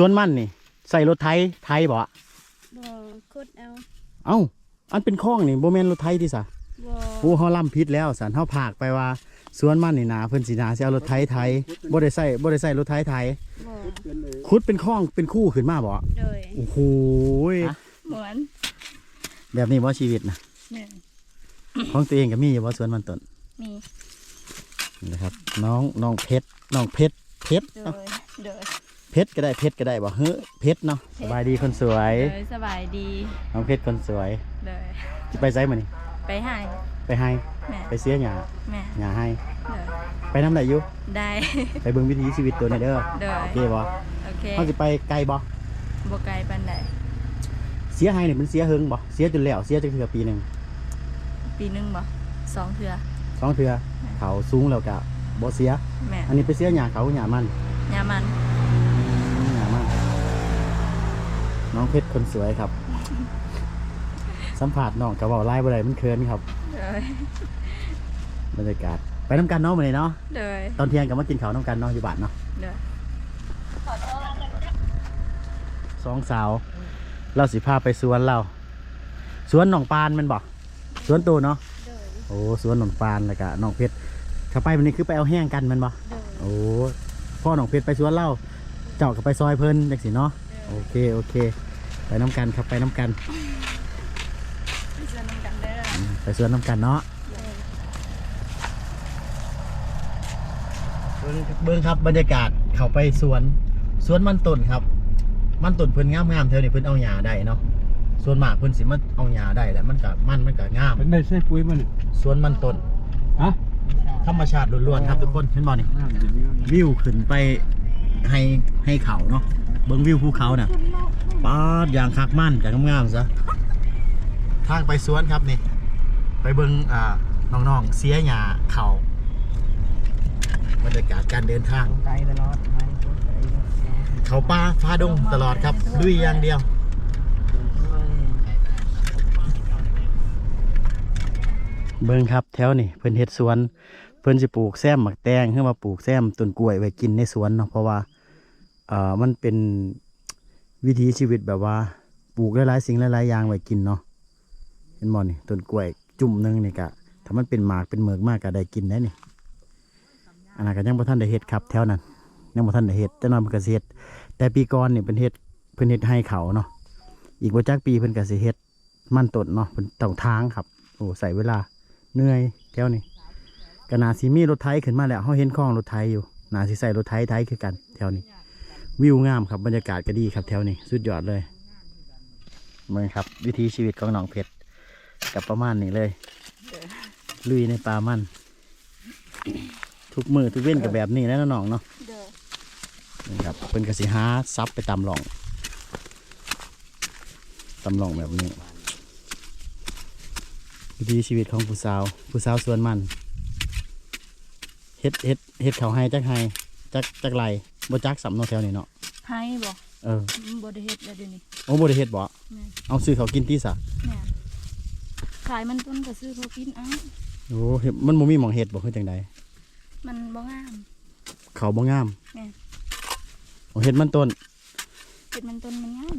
สวนมันนี่ ใส่รถไถไถบ่บ่คุดเอาเอ้า อันเป็นคลองนี่บ่แม่นรถไถที่ซะบ่โอ้เฮาล่ำผิดแล้วสันเฮาผากไปว่าสวนมันนี่นาเพิ่นสินาสิเอารถไถไถบ่ได้ใส่บ่ได้ใส่รถไถไถบ่ขุดเป็นคลองเป็นคู่ขึ้นมาบ่โดยโอ้โหเหมือนแบบนี้บ่ชีวิตนะเนี่ยของตัวเองก็มีอยู่บ่สวนมันต้นมีนี่นะครับ น้องน้องเพชรน้องเพชรเพชรโดเอ้ายโดย เพชรก็ได้เพชรก็ได้บ่เฮ้อเพชรเนาะสบายดีคนสวยโดยสบายดีน้องเพชรคนสวยโดยสิไปไสมื้อนี้ไปให้ไปให้แม่ไปเสียหญ้าแม่หญ้าให้โดยไปนำได้อยู่ได้ไปเบิ่งวิถีชีวิตตัวนี้เด้อโดยโอเคบ่โอเคเฮาสิไปไกลบ่บ่ไกลปานใดเสียให้นี่มันเสียเฮิงบ่เสียจนแล้วเสียจักเทื่อปีหนึงปีหนึงบ่สองเทื่อสองเทือเขาสูงแล้วก็บ่เสียแม่อันนี้ไปเสียหญ้าเขาหญ้ามันยามัน น้องเพชรคนสวยครับ สัมผัสน้องกระเป๋าไล่บ่ได้มันเคินครับโดยบรรยากาศไปน้ำกันเนาะมื้อนี้เนาะโดยตอนเที่ยงก็มากินข้าวน้ำกันเนาะอยู่บ้านเนาะโดยสองสาวเราสิพาไปสวนเราสวนหนองปานแมันบ่สวนตูเนาะโดยโอ้สวนหนองปานแล้วก็น้องเพชรถ้าไปวันนี้คือไปเอาแห้งกันแมันบ่โดยโอ้พ่อหนองเพชรไปสวนเล่าเจ้าก็ไปซอยเพิ่นจังสิเนาะ โอเค โอเค ไปน้ำกันครับไปน้ำกัน ไปเจอน้ำกันเด้ออืมไปสวนน้ำกันเนาะโดยเบิ่งเบิ่งครับบรรยากาศเข้าไปสวนสวนมันต้นครับ มันต้นเพิ่นงามๆแถวนี้เพิ่นเอาหญ้าได้เนาะส่วนมากเพิ่นสิมาเอาหญ้าได้แหละมันก็มันมันก็งามเป็นได้ใช้ปุ๋ยมันสวนมันต้นฮะธรรมชาติล้วนๆครับทุกคนเห็นบ่นี่น้ำดีนี่วิวขึ้นไปให้ให้เขาเนาะ เบิ่งวิวภูเขาน่ะปาดอย่างคักมั่นกับงามๆซะทางไปสวนครับนี่ ไปเบิ่งอ่าน้องๆเสียหญ้าเขาบรรยากาศการเดินทาง ไกลตลอดเขาป่าฟ้าดงตลอดครับลุยอย่างเดียวเบิ่งครับแถวนี่เพิ่นเฮ็ดสวน เพิ่นสิปลูกแซมหมักแตงขึ้นมาปลูกแซมต้นกล้วยไว้กินในสวนเนาะเพราะว่า อ่อมันเป็นวิถีชีวิตแบบว่า ปลูกหลายๆสิ่งหลายๆอย่างไว้กินเนาะเห็นบ่นี่ต้นกล้วยจุ่มนึงนี่ก็ถ้ามันเป็นหมากเป็นเมือกมากก็ได้กินได้นี่อันนั้นก็ยังบ่ทันได้เฮ็ดครับ แถวนั้นยังบ่ทันได้เฮ็ดแต่นอนเพิ่นก็สิเฮ็ดแต่ปีก่อนนี่เพิ่นเฮ็ดเพิ่นเฮ็ดให้เขาเนาะอีกบ่จักปีเพิ่นก็สิเฮ็ดมันต้นเนาะเพิ่นต้องทางครับโอ้ใส่เวลาเหนื่อยแถวนี้ก็นาซีมีรถไถขึ้นมาแล้วเขาเห็นคลองรถไถอยู่นาซีใส่รถไถไถคือกันแถวนี้ วิวงามครับบรรยากาศก็ดีครับแถวนี้สุดยอดเลยเมืองครับ วิถีชีวิตของหนองเพชรกับประมาณนี้เลย ลุยในป่ามัน ทุกมือทุกเว้นกับแบบนี้แล้วน้องๆเนาะโดยนี่ครับเป็นกสิหาซับไปตามหลองตามหลองแบบนี้วิถีชีวิตของผู้สาว ผู้สาวสวนมันเฮ็ดเฮ็ดเฮ็ดเขาให้จักให้จักจักไร บ่จักสำเนาะแถวนี้เนาะให้บ่เออบ่ได้เฮ็ดแล้วเดี๋ยวนี้โอ้บ่ได้เฮ็ดบ่แม่เอาซื้อเขากินที่ซะแม่ขายมันต้นก็ซื้อเขากินเอ้าโอ้เฮ็ดมันบ่มีหม่องเฮ็ดบ่คือจังใดมันบ่งาม เขาบ่งามแม่โอ้เฮ็ดมันต้น เฮ็ดมันต้นมันงาม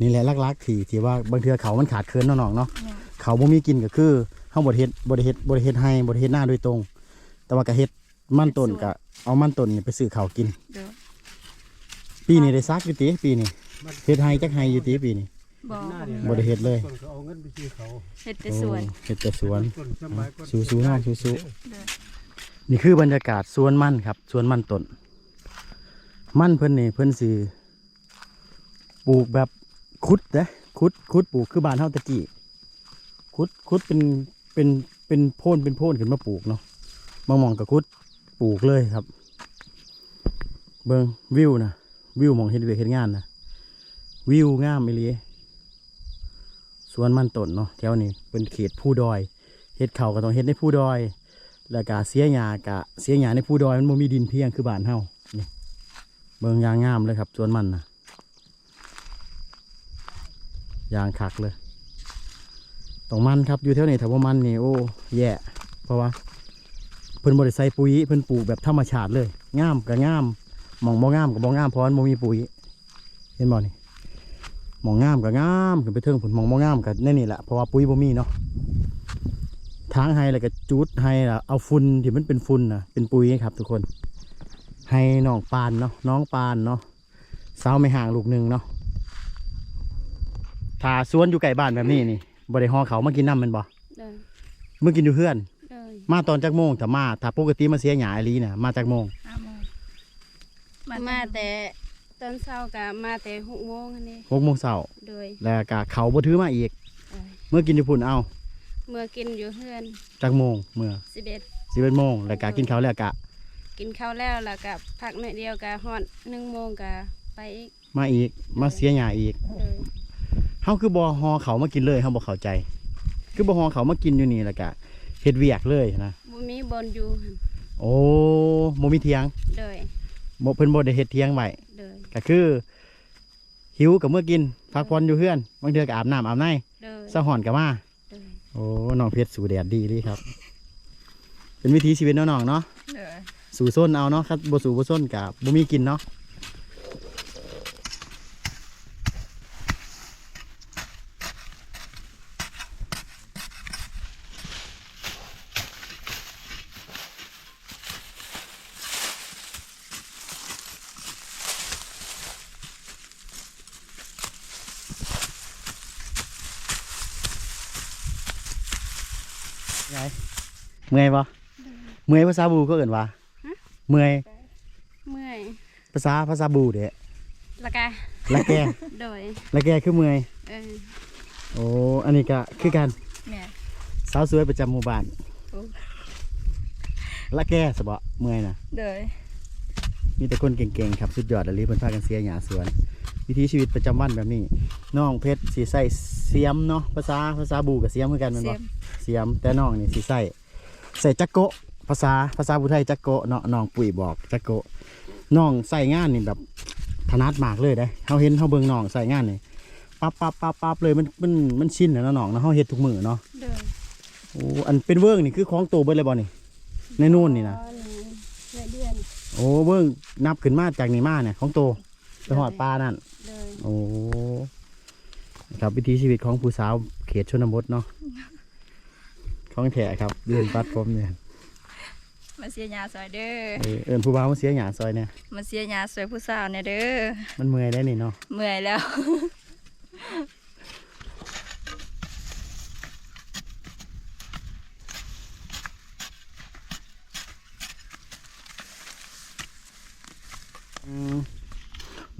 นี่แหละลักๆที่ที่ว่าบางเทื่อเขามันขาดเคินเนาะน้องเนาะ แม่เขาบ่มีกินก็คือเฮาบ่ได้เฮ็ดบ่ได้เฮ็ดบ่ได้เฮ็ดให้บ่ได้เฮ็ดหน้าโดยตรง แต่ว่าก็เฮ็ด มันต้นก็เอามันต้นนี่ไปซื้อเขาวกิน เด้อปีนี้ได้ซักอยู่ติปีนี้เฮ็ดให้จักให้อยู่ติปีนี้ บ่บ่ได้เฮ็ดเลยคนเขาเอาเงินไปซื้อเขาเฮ็ดแต่สวน โอ้เฮ็ดแต่สวนส่วนสมัยก่อนสู้ๆน้องสู้เด้อนี่คือบรรยากาศสวนมันครับสวนมันต้นมันเพิ่นนี่เพิ่นสิปลูกแบบคุดเด้คุดคุดปลูกคือบ้านเฮาตะกี้คุดคุดเป็นเป็นเป็นโพนเป็นโพนขึ้นมาปลูกเนาะบางหมองกับคุด ปลูกเลยครับ เบิงวิวนะวิวมองเห็นเวกเห็นงานนะวิวงามอีหลีสวนมันต้นเนาะแถวนี้เป็นเขตผู้ดอยเฮ็ดเขาก็ต้องเฮ็ดในผู้ดอย แล้วก็เสียหญ้ากะเสียหญ้าในผู้ดอยมันบ่มีดินเพียงคือบ้านเฮานี่เบิ่งยางงามเลยครับสวนมันนะยางคักเลยต้องมันครับอยู่แถวนี้ถ้าว่ามันนี่โอ้แย่ เพราะว่า เพิ่นบ่ได้ใส่ปุ๋ยเพิ่นปลูกแบบธรรมชาติเลยงามก็งามหมองบ่งามกับบ่งามเพราะมันบ่มีปุ๋ยเห็นบ่นี่หมองงามกับงามขึ้นไปเทิงผุนหมองบ่งามกับแน่นี่แหละเพราะว่าปุ๋ยบ่มีเนาะทางให้แล้วก็จุดให้ล่ะเอาฝุ่นที่มันเป็นฝุ่นน่ะเป็นปุ๋ยครับ ทุกคนให้น้องปานเนาะน้องปานเนาะสาวไม่ห่างลูกหนึ่งเนาะถ้าสวนอยู่ใกล้บ้านแบบนี้นี่บ่ได้ห่อเขาวมากินน้ำแมันบ่โดยเมื่อกินอยู่เพื่อนโดย มาตอนจักโมงถ้ามาถ้าปกติมาเสียหยาอีหลีน่ะมาจากโมงห้าโมงมาแต่ตอนเช้าก็มาแต่หกโมงอันนี้หกโมงเช้าโดยแล้วก็เขาบ่ถือมาอีกเอ่อเมื่อกินอยู่พุ่นเอาเมื่อกินอยู่เฮือนจากโมงเมื่อสิบเอ็ดสิบเอ็ดโมงแล้วก็กินข้าวแล้วก็กินข้าวแล้วแล้วก็พักหน่อยเดียวก็ฮอดหนึ่งโมงก็ไปอีกมาอีกมาเสียหยาอีกโดยเฮาคือบ่ฮอเขามากินเลยเฮาบ่เข้าใจ คือบ่ฮอเขามากินอยู่นี่แล้วก็ เฮ็ดเวียกเลยนะบ่มีบอนอยู่หั่นโอ้บ่มีเถียงโดยบ่เพิ่นบ่ได้เฮ็ดเถียงไว้โดยก็คือ หิวก็เมื่อกินพักผ่อนอยู่เฮือนบางเทื่อก็อาบน้ำอาบในโดยสะหอนก็มา โดยโอ้น้องเพชรสู่แดดดีเลยครับ เป็นวิถีชีวิตเนาะน้องเนาะโดยสู่ส้นเอาเนาะครับบ่สู่บ่ส้นกับบ่มีกินเนาะ ไงเมื่อยปะเมื่อยภาษาบูก็เอิ่นว่าเมื่อยเมื่อยภาษาภาษาบูเด้แล้วก็ละแกโดยละแกคือเมื่อยเออโอ้อันนี้ก็คือกันแม่สาวสวยประจำหมู่บ้านโอ้ละแกสบะเมื่อยนะโดยมีแต่คนเก่งๆครับสุดยอดเลยเพิ่นพากันเสียหยาสวน วิถีชีวิตประจำวันแบบนี้ น้องเพชรสีใส่เสียมเนาะภาษาภาษาบูกับเสียมเหมือนกันแมันเสีบ่ยม เสียมแต่น้องนี่สีใส่ใส่จักโกะภาษาภาษาบุไทยจักโกะเนาะน้องปุ๋ยบอกจักโกะน้องใส่งานนี่แบบถนัดมากเลยได้เฮาเห็นเฮาเบิ่งน้องใส่งานนี่ปั๊บปั๊บปั๊บปั๊บเลยมันมันมันชินแล้วเนาะน้องเนาะเฮาเฮ็ดทุกมื้อเนาะโดยโอ้อันเป็นเวิร์กนี่คือของโตเบิดเลยบ่นี่ในนู่นนี่นะอ๋อนี่ในเดือนโอ้เวิร์กนับขึ้นมาจากนี่มาเนี่ยของโตไปหอดปลานั่น โดยโอ้ครับวิถีชีวิตของผู้สาวเขตชนบทเนาะของแท้ครับเดินปัดผมเนี่ยมาเสียหยาซอยเด้อเออเอินผู้บ่าวมาเสียหยาซอยเนี่ยมาเสียหยาซอยผู้สาวเนี่ยเด้อมันเมื่อยได้นี่เนาะเมื่อยแล้ว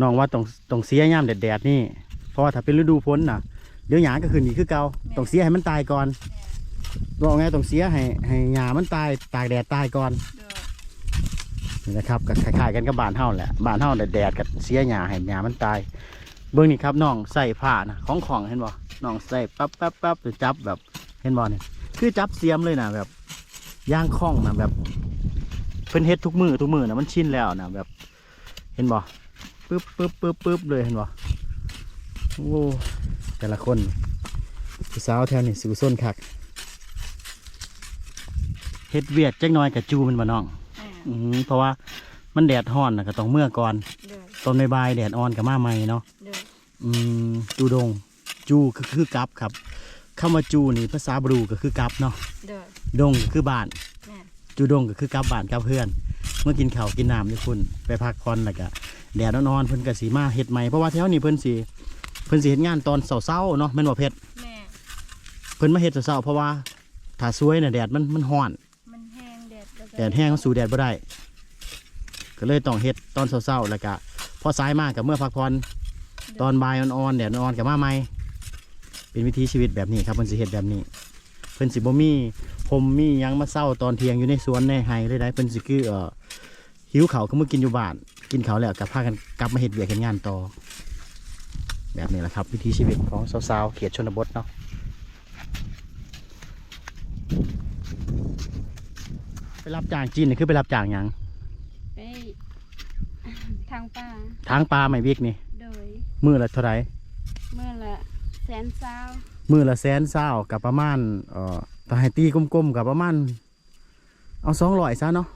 น้องว่าต้องต้องเสียยามแดดๆนี่เพราะว่าถ้าเป็นฤดูฝนน่ะเดี๋ยวหยาก็ขึ้นอีกคือเก่าต้องเสียให้มันตายก่อนบอกไงต้องเสียให้ให้หยามันตายตากแดดตายก่อนโดยนี่นะครับก็คล้ายๆกันกับบ้านเฮาแหละบ้านเฮาแดดๆกับเสียหญ้าให้หญ้ามันตาย เบิ่งนี่ครับน้องใส่ผ้านะของของเห็นบ่น้องใส่ปั๊บปั๊บปั๊บหรือจับแบบเห็นบ่นี่คือจับเสียมเลยนะแบบย่างคล้องนะแบบเพิ่นเฮ็ดทุกมือทุกมือนะมันชินแล้วนะแบบ เห็นบ่ ปึ๊บปึ๊บปึ๊บปึ๊บเลยเห็นบ่โอ้แต่ละคนผู้สาวแถวนี้สู่ส้นคักเฮ็ดเวียดจักหน่อยกับจูมันบ่น้องอ่าอืมเพราะว่ามันแดดฮ้อนนะก็ต้องเมื่อก่อนโดยตอนบ่ายๆแดดอ่อนกับมาใหม่เนาะโดยอืมจูดง จูคือคือกับครับคำว่าจูนี่ภาษาบรูก็คือกับเนาะโดยดงก็คือบ้านแม่จูดงก็คือกับบ้านกับเพื่อน เมื่อกินข้าวกินน้ำนี่คุณไปพักผ่อนแล้วก็ แดดนอนๆเพิ่นก็สีมาเฮ็ดใหม่เพราะว่าแถวนี้เพิ่นสิเพิ่นสิเฮ็ดงานตอนเช้าๆเนาะแม่นบ่เพชรแม่เพิ่นมาเฮ็ดเช้าๆเพราะว่าถ้าสวยน่ะแดดมันมันร้อน มันแห้งแดดแล้วก็แดดแห้งมันสู่แดดบ่ได้ ก็เลยต้องเฮ็ดตอนเช้าๆแล้วก็พอสายมากกับเมื่อพักผ่อนตอนบ่ายอ่อนๆแดดอ่อนๆกับมาใหม่เป็นวิถีชีวิตแบบนี้ครับเพิ่นสิเฮ็ดแบบนี้ เพิ่นสิบ่มีผมมีหยังมาเศร้าตอนเที่ยงอยู่ในสวนในไร่เลยได้เพิ่นสิคือเอ่อหิวข้าวก็มากินอยู่บ้าน กินข้าวแล้วก็พากันกลับมาเฮ็ดเวียกเฮ็ดงานต่อ แบบนี้แหละครับ วิถีชีวิตของสาวๆเขตชนบทเนาะไปรับจ้างจีนนี่คือไปรับจ้างหยังไปทางป่าทางปลาไม่วิกนี่โดยมือละเท่าไหรเมื่อละแสนเศร้ามือละแสนเศร้ากับประมาณเอ่อถ้าให้ตีกลมๆกับประมาณ เอาสองร้อยซะเนาะ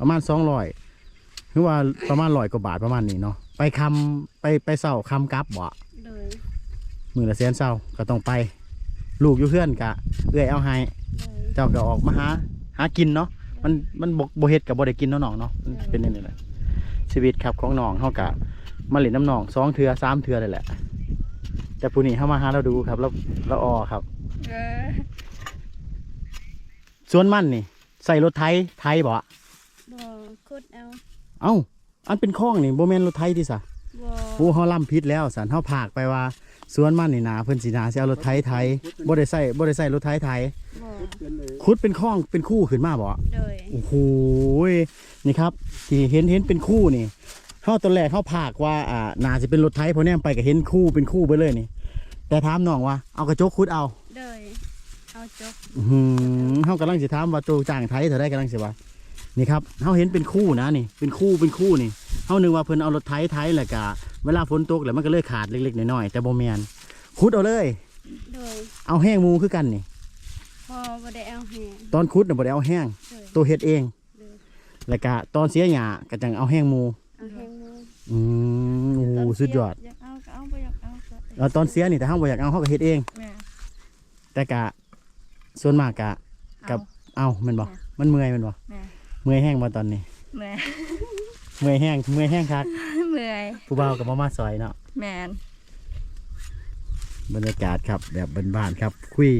ประมาณสองร้อย คือว่าประมาณร้อยกว่าบาทประมาณนี้เนาะไปคำไปไปเศร้าคำกลับบ่โดยมือละแสนเศร้าก็ต้องไป ลูกอยู่เพื่อนกะเอื้อยเอาให้โดยเจ้าก็ออกมาหาหากินเนาะมันมันบกบเฮ็ดกับบ่ได้กินเนาะน้องเนาะมันเป็นอย่างนี้แหละชีวิตครับของน้องเฮากะมาเล่นน้ำน้องสองเทือสามเทือเลยแหละแต่ผู้นี้เข้ามาหาเราดูครับแล้วเราออครับ เออส่วนมันนี่ ใส่รถไทยไทยบ่ บ่คุดเอา เอ้า อันเป็นข้องนี่บ่แม่นรถไทยที่ซะบ่ผู้เฮาล่ำพิษแล้วสันเฮาผากไปว่าสวนมันนี่นาเพิ่นสินาสิเอารถไทยไทยบ่ได้ใส่บ่ได้ใส่รถไทยไทยบ่เป็นเลยขุดเป็นข้องเป็นคู่ขึ้นมาบ่โดยโอ้โหยนี่ครับ ที่เห็นเห็นเป็นคู่นี่เฮาตอนแรกเฮาผากว่าอ่าน่าสิเป็นรถไทยพอแนมไปก็เห็นคู่เป็นคู่ไปเลยนี่ แต่ถามน้องว่าเอากระจกขุดเอาโดยเอาจกอื้อหือเฮากำลังสิถามว่าตัวจ้างไทยเท่าไดกำลังสิว่า นี่ครับเฮาเห็นเป็นคู่นะนี่ เป็นคู่เป็นคู่นี่เฮานึกว่าเพิ่นเอารถไทยไทยแหละกะเวลาฝนตกแล้วมันก็เลยขาดเล็กๆน้อยๆแต่บ่แม่นขุดเอาเลย โดยเอาแห้งหมูคือกันนี่พอบ่ได้เอาแหงตอนขุดน่ะบ่ได้เอาแห้ง โดยตัวเฮ็ดเองโดยแล้วก็ตอนเสียหญ้าก็จังเอาแห้งหมูเอาแหงมืออืมโอ้โหสุดยอดอยากเอาก็เอาบ่อยากเอาก็เออตอนเสียนี่แต่เฮาบ่อยากเอาเฮาก็เฮ็ดเอง แม่แต่กะส่วนมากกะเอาเอาแม่นบ่แม่มันเมื่อยแม่นบ่ แม่ เมื่อยแห้งบ่ตอนนี้แม่เมื่อยแห้งเมื่อยแห้งคักเมื่อยผู้บ่าวก็บ่มาซอยเนาะแม่นบรรยากาศครับแบบบ้านๆครับ คุย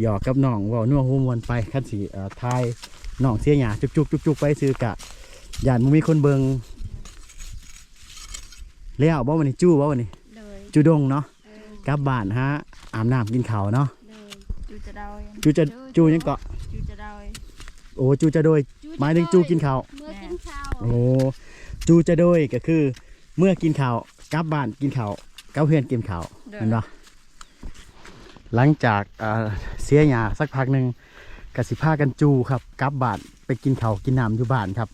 หยอกกับน้องเว้านัวฮูมวนไปคันสิเอ่อทายน้องเสียหญ้าจุกๆจุกๆไปซื้อกะย่านบ่มีคนเบิงแล้วบ่วันนี้จู้บ่วันนี้โดยจูดงเนาะเออกลับบ้านฮะอาบน้ำกินข้าวเนาะโดยจูจะเดายังจูจะจูยังเกาะจูจะเดายังโอ้จูจะโดย หมายถึงจูกินข้าว เมื่อกินข้าวโอ้จูจะโดยก็คือเมื่อกินข้าวกลับบ้านกินข้าวกับเพื่อนกินข้าวเด้อ เห็นปะหลังจากเอ่อเสียหยาสักพักหนึ่งกสิพากันจูครับกลับบ้านไปกินข้าวกินน้ำอยู่บ้านครับ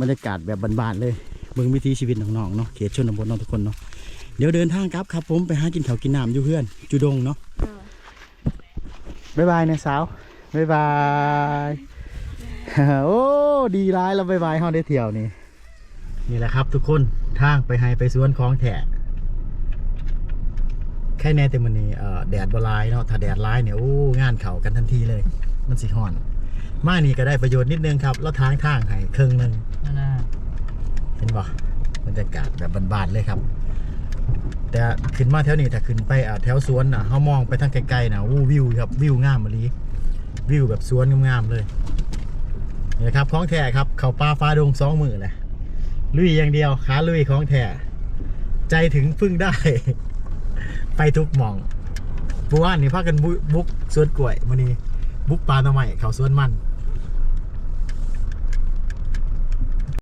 บรรยากาศแบบบ้านๆเลยเบิ่งวิถีชีวิตน้องๆเนาะเขตชนบทเนาะทุกคนเนาะเดี๋ยวเดินทางครับครับผมไปหากินข้าวกินน้ำอยู่เพื่อน จูดงเนาะ เด้อ บ๊ายบายนะสาว บ๊ายบาย โอ้ดีร้ายแล้วบ๊ายบายเฮาได้เที่ยวนี่ นี่แหละครับทุกคนทางไปให้ไปสวนของแถะแค่แน่แต่มันนี่เอ่อแดดบลายเนาะถ้าแดดร้ายเนี่ยโอ้งานเขากันทันทีเลย มันสิห่อน มานี่ก็ได้ประโยชน์นิดนึงครับ แล้วทางทางให้ครึ่งหนึงน่าเห็นบ่บรรยากาศแบบบานๆเลยครับ แต่ขึ้นมาแถวนี้ถ้าขึ้นไปอะแถวสวนน่ะเฮามองไปทางไกลๆน่ะวู้วิวครับวิวงามมะลีวิวแบบสวนงามๆเลย นี่นะครับของแท้ครับเขาปลาฟ้าดงสองมือเลยลุยอย่างเดียวขาลุยของแท้ใจถึงพึ่งได้ ไปทุกหมองปูว่านนี่พากันบุบุกสวนกล้วยมื้อนี้บุกปลาหน่อไม้เขาสวนมัน